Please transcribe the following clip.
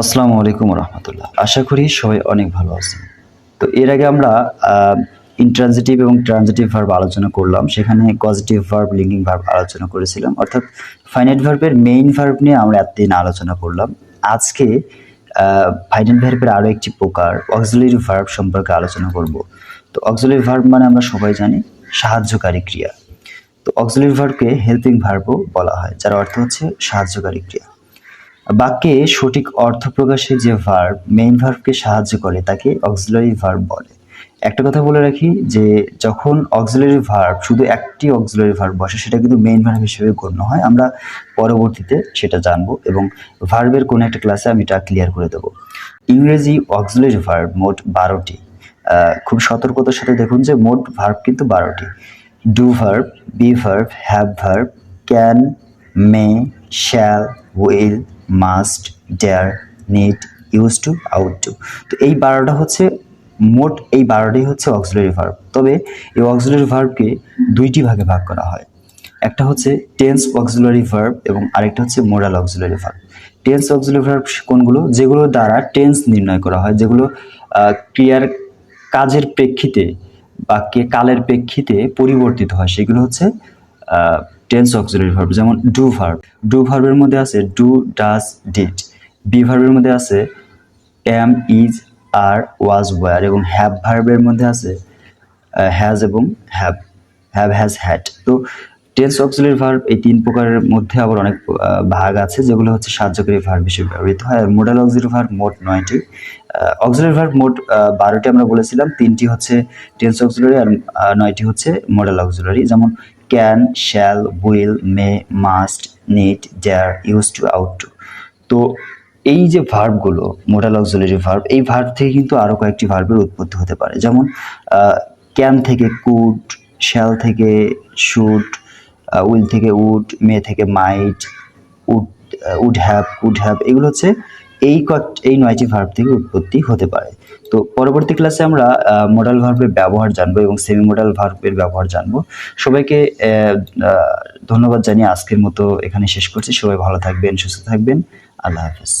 আসসালামু আলাইকুম রহমতুল্লাহ। আশা করি সবাই অনেক ভালো আছেন। তো এর আগে আমরা ইন্ট্রানজিটিভ এবং ট্রানজিটিভ ভার্ব আলোচনা করলাম। সেখানে পজিটিভ ভার্ব লিঙ্কিং ভার্ব আলোচনা করেছিলাম। অর্থাৎ ফাইনাইট ভার্বের মেইন ভার্ব নিয়ে আমরা এতদিন আলোচনা করলাম। আজকে ফাইনাইট ভার্বের আরও একটি প্রকার অক্সিলারি ভার্ব সম্পর্কে আলোচনা করব। তো অক্সিলারি ভার্ব মানে আমরা সবাই জানি, সাহায্যকারী ক্রিয়া। তো অক্সিলারি ভার্বকে হেল্পিং ভার্বও বলা হয়, যার অর্থ হচ্ছে সাহায্যকারী ক্রিয়া। বাক্যে সঠিক অর্থ প্রকাশে যে ভার্ব মেইন ভার্বকে সাহায্য করে, তাকে অক্সিলারি ভার্ব বলে। একটা কথা বলে রাখি যে, যখন অক্সিলারি ভার্ব শুধু একটি অক্সিলারি ভার্ব বসে, সেটা কিন্তু মেইন ভার্ব হিসেবে গণ্য হয়। আমরা পরবর্তীতে সেটা জানব এবং ভার্বের কোনো একটা ক্লাসে আমি এটা ক্লিয়ার করে দেবো। ইংরেজি অক্সিলারি ভার্ব মোট বারোটি। খুব সতর্কতার সাথে দেখুন যে, মোট ভার্ব কিন্তু বারোটি। Do verb be verb have verb can may shall will must dare need use to ought to তো এই বারোটা হচ্ছে, মোট এই বারোটাই হচ্ছে অক্সিলারি ভার্ব তবে এই অক্সিলারি ভার্বকে দুইটি ভাগে ভাগ করা হয়। একটা হচ্ছে টেন্স অক্সিলারি ভার্ব এবং আরেকটা হচ্ছে modal auxiliary verb tense auxiliary verb কোনগুলো? যেগুলো দ্বারা টেন্স নির্ণয় করা হয়, যেগুলো ক্রিয়ার কাজের প্রেক্ষিতে বাক্যে কালের প্রেক্ষিতে পরিবর্তিত হয়। সেগুলো হচ্ছে টেন্স অক্সিলারি ভার্ব যেমন ডু ভার্ব ডু ভার্বের মধ্যে আছে ডু ডাস ডিড বি ভার্বের মধ্যে আছে am is are was were এবং হ্যাভ ভার্বের মধ্যে আছে হ্যাজ এবং হ্যাভ হ্যাভ হ্যাজ হ্যাড তো টেন্স অক্সিলারি ভার্ব এই তিন প্রকারের মধ্যে আবার অনেক ভাগ আছে, যেগুলো হচ্ছে সাহায্যকারী ভার্ব হিসেবে ব্যবহৃত হয়। আর মোডাল অক্সিলারি ভার্ব মোট নয়টি। অক্সিলারি ভার্ব মোট বারোটি আমরা বলেছিলাম। তিনটি হচ্ছে টেন্স অক্সিলারি আর নয়টি হচ্ছে মোডাল অক্সিলারি যেমন can shall will may must need dare use to ought to তো এই যে ভার্বগুলো মোডাল অক্সিলারি ভার্ব এই ভার্ব থেকে কিন্তু আরও কয়েকটি ভার্বের উৎপত্তি হতে পারে। যেমন ক্যান থেকে কুড শ্যাল থেকে শুট উইল থেকে উড মে থেকে might would would have would have এগুলো হচ্ছে এই এই নয়টি ভার্ব থেকে উৎপত্তি হতে পারে। তো পরবর্তী ক্লাসে আমরা মোডাল ভার্বের ব্যবহার জানব এবং সেমি মোডাল ভার্বের ব্যবহার জানব। সবাইকে ধন্যবাদ জানিয়ে আজকের মতো এখানে শেষ করছি। সবাই ভালো থাকবেন, সুস্থ থাকবেন। আল্লাহ হাফেজ।